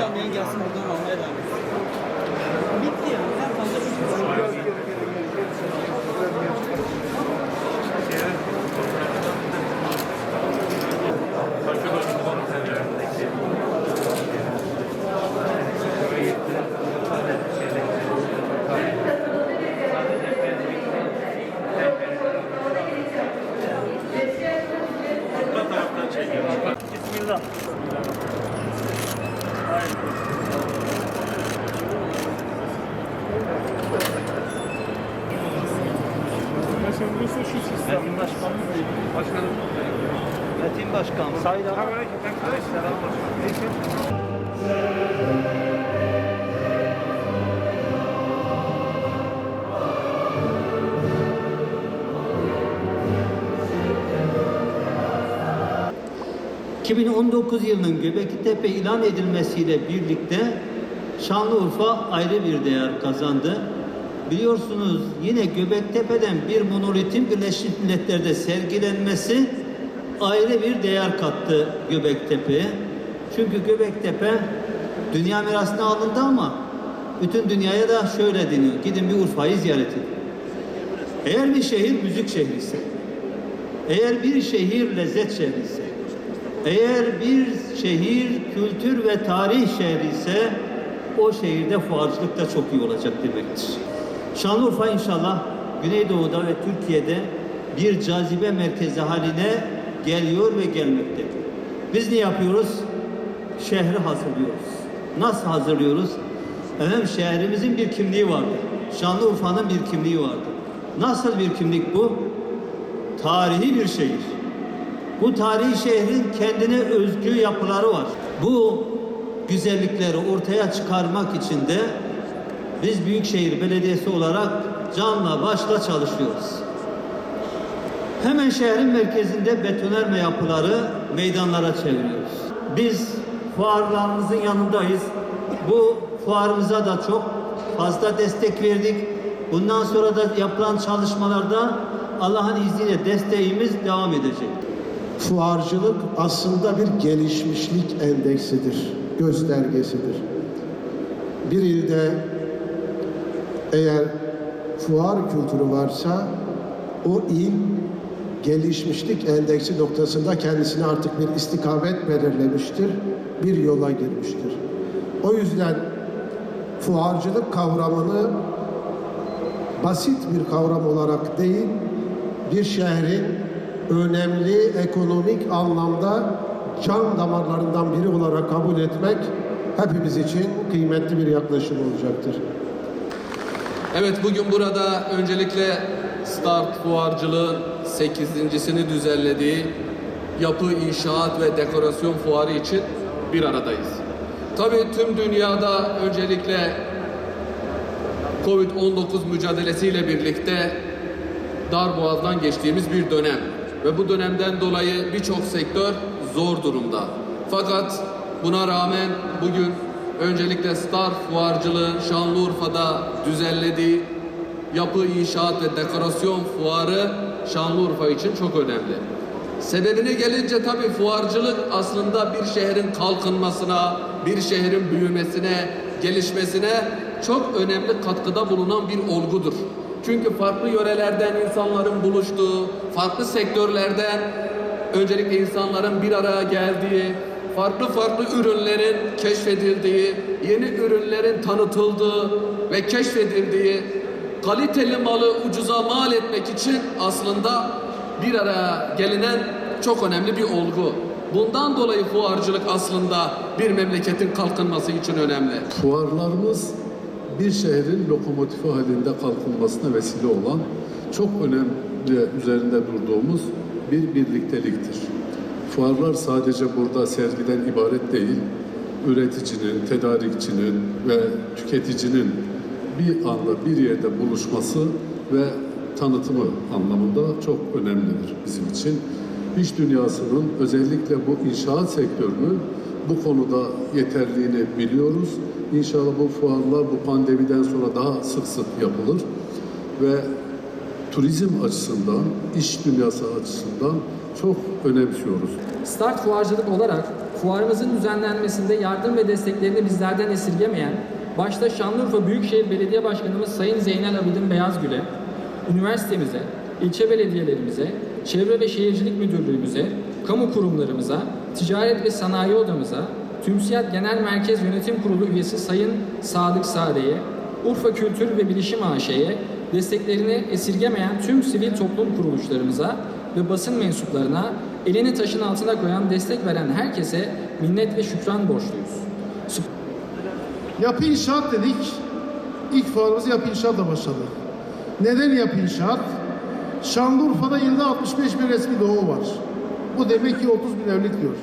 Bilgi almayan gelsin buradan almaya devam etsin. Bitti yani. En fazla bitti. Bismillah. Metin değil. Başkanım. Metin Başkan. Sayın ...2019 yılının Göbekli ilan edilmesiyle birlikte Şanlıurfa ayrı bir değer kazandı. Biliyorsunuz yine Göbektepe'den bir monolitin Birleşmiş Milletler'de sergilenmesi ayrı bir değer kattı Göbektepe'ye. Çünkü Göbektepe dünya mirasına alındı ama bütün dünyaya da şöyle deniyor. Gidin bir Urfa'yı ziyaret edin. Eğer bir şehir müzik şehri ise, eğer bir şehir lezzet şehri ise, eğer bir şehir kültür ve tarih şehri ise o şehirde fuarcılık da çok iyi olacak demektir. Şanlıurfa inşallah Güneydoğu'da ve Türkiye'de bir cazibe merkezi haline geliyor ve gelmekte. Biz ne yapıyoruz? Şehri hazırlıyoruz. Nasıl hazırlıyoruz? Efendim şehrimizin bir kimliği vardır. Şanlıurfa'nın bir kimliği vardır. Nasıl bir kimlik bu? Tarihi bir şehir. Bu tarihi şehrin kendine özgü yapıları var. Bu güzellikleri ortaya çıkarmak için de biz Büyükşehir Belediyesi olarak canla başla çalışıyoruz. Hemen şehrin merkezinde betonerme yapıları meydanlara çeviriyoruz. Biz fuarlarımızın yanındayız. Bu fuarımıza da çok fazla destek verdik. Bundan sonra da yapılan çalışmalarda Allah'ın izniyle desteğimiz devam edecek. Fuarcılık aslında bir gelişmişlik endeksidir, göstergesidir. Bir ilde eğer fuar kültürü varsa o il gelişmişlik endeksi noktasında kendisine artık bir istikamet belirlemiştir, bir yola girmiştir. O yüzden fuarcılık kavramını basit bir kavram olarak değil, bir şehrin önemli ekonomik anlamda can damarlarından biri olarak kabul etmek hepimiz için kıymetli bir yaklaşım olacaktır. Evet bugün burada öncelikle Start Fuarcılığın 8.sini düzenlediği yapı, inşaat ve dekorasyon fuarı için bir aradayız. Tabii tüm dünyada öncelikle Covid-19 mücadelesiyle birlikte dar boğazdan geçtiğimiz bir dönem ve bu dönemden dolayı birçok sektör zor durumda. Fakat buna rağmen bugün öncelikle Star Fuarcılığın Şanlıurfa'da düzenlediği yapı, inşaat ve dekorasyon fuarı Şanlıurfa için çok önemli. Sebebine gelince tabii fuarcılık aslında bir şehrin kalkınmasına, bir şehrin büyümesine, gelişmesine çok önemli katkıda bulunan bir olgudur. Çünkü farklı yörelerden insanların buluştuğu, farklı sektörlerden öncelikle insanların bir araya geldiği, farklı farklı ürünlerin keşfedildiği, yeni ürünlerin tanıtıldığı ve keşfedildiği, kaliteli malı ucuza mal etmek için aslında bir araya gelinen çok önemli bir olgu. Bundan dolayı fuarcılık aslında bir memleketin kalkınması için önemli. Fuarlarımız bir şehrin lokomotifi halinde kalkınmasına vesile olan çok önemli üzerinde durduğumuz bir birlikteliktir. Fuarlar sadece burada sergiden ibaret değil, üreticinin, tedarikçinin ve tüketicinin bir anda bir yerde buluşması ve tanıtımı anlamında çok önemlidir bizim için. İş dünyasının özellikle bu inşaat sektörünün bu konuda yeterliğini biliyoruz. İnşallah bu fuarlar bu pandemiden sonra daha sık sık yapılır ve turizm açısından, iş dünyası açısından çok önemsiyoruz. Start fuarcılık olarak fuarımızın düzenlenmesinde yardım ve desteklerini bizlerden esirgemeyen, başta Şanlıurfa Büyükşehir Belediye Başkanımız Sayın Zeynel Abidin Beyazgül'e, üniversitemize, ilçe belediyelerimize, Çevre ve Şehircilik Müdürlüğümüze, kamu kurumlarımıza, Ticaret ve Sanayi Odamıza, TÜMSİAD Genel Merkez Yönetim Kurulu üyesi Sayın Sadık Sade'ye, Urfa Kültür ve Bilişim AŞ'ye, desteklerini esirgemeyen tüm sivil toplum kuruluşlarımıza ve basın mensuplarına elini taşın altına koyan, destek veren herkese minnet ve şükran borçluyuz. Yapı inşaat dedik. İlk fuarımız yapı inşaatla başladı. Neden yapı inşaat? Şanlıurfa'da yılda 65 bin resmi doğum var. Bu demek ki 30 bin evlilik diyor.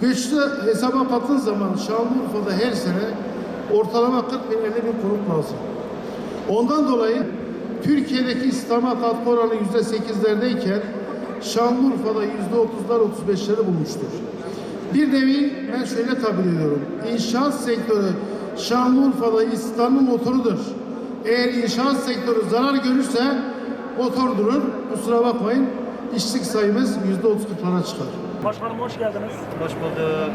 Göçlü hesaba kattığın zaman Şanlıurfa'da her sene ortalama 40 bin 50 bin konut lazım. Ondan dolayı Türkiye'deki İslam'a katkı oranı yüzde sekizlerdeyken Şanlıurfa'da yüzde otuzlar 35'leri bulmuştur. Bir nevi ben şöyle tabir ediyorum. İnşaat sektörü Şanlıurfa'da İslam'ın motorudur. Eğer inşaat sektörü zarar görürse motor durur. Kusura bakmayın işçilik sayımız yüzde otuz kırklara çıkar. Başkanım hoş geldiniz. Hoş bulduk.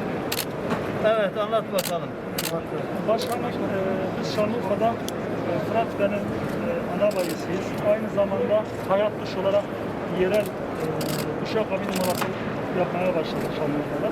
Evet anlat bakalım. Başkanım e, biz Şanlıurfa'da e, Fırat benim e, ana bayisiyiz. Aynı zamanda hayat duş olarak yerel e, duşakabin numarası yapmaya başladık Şanlıurfa'da.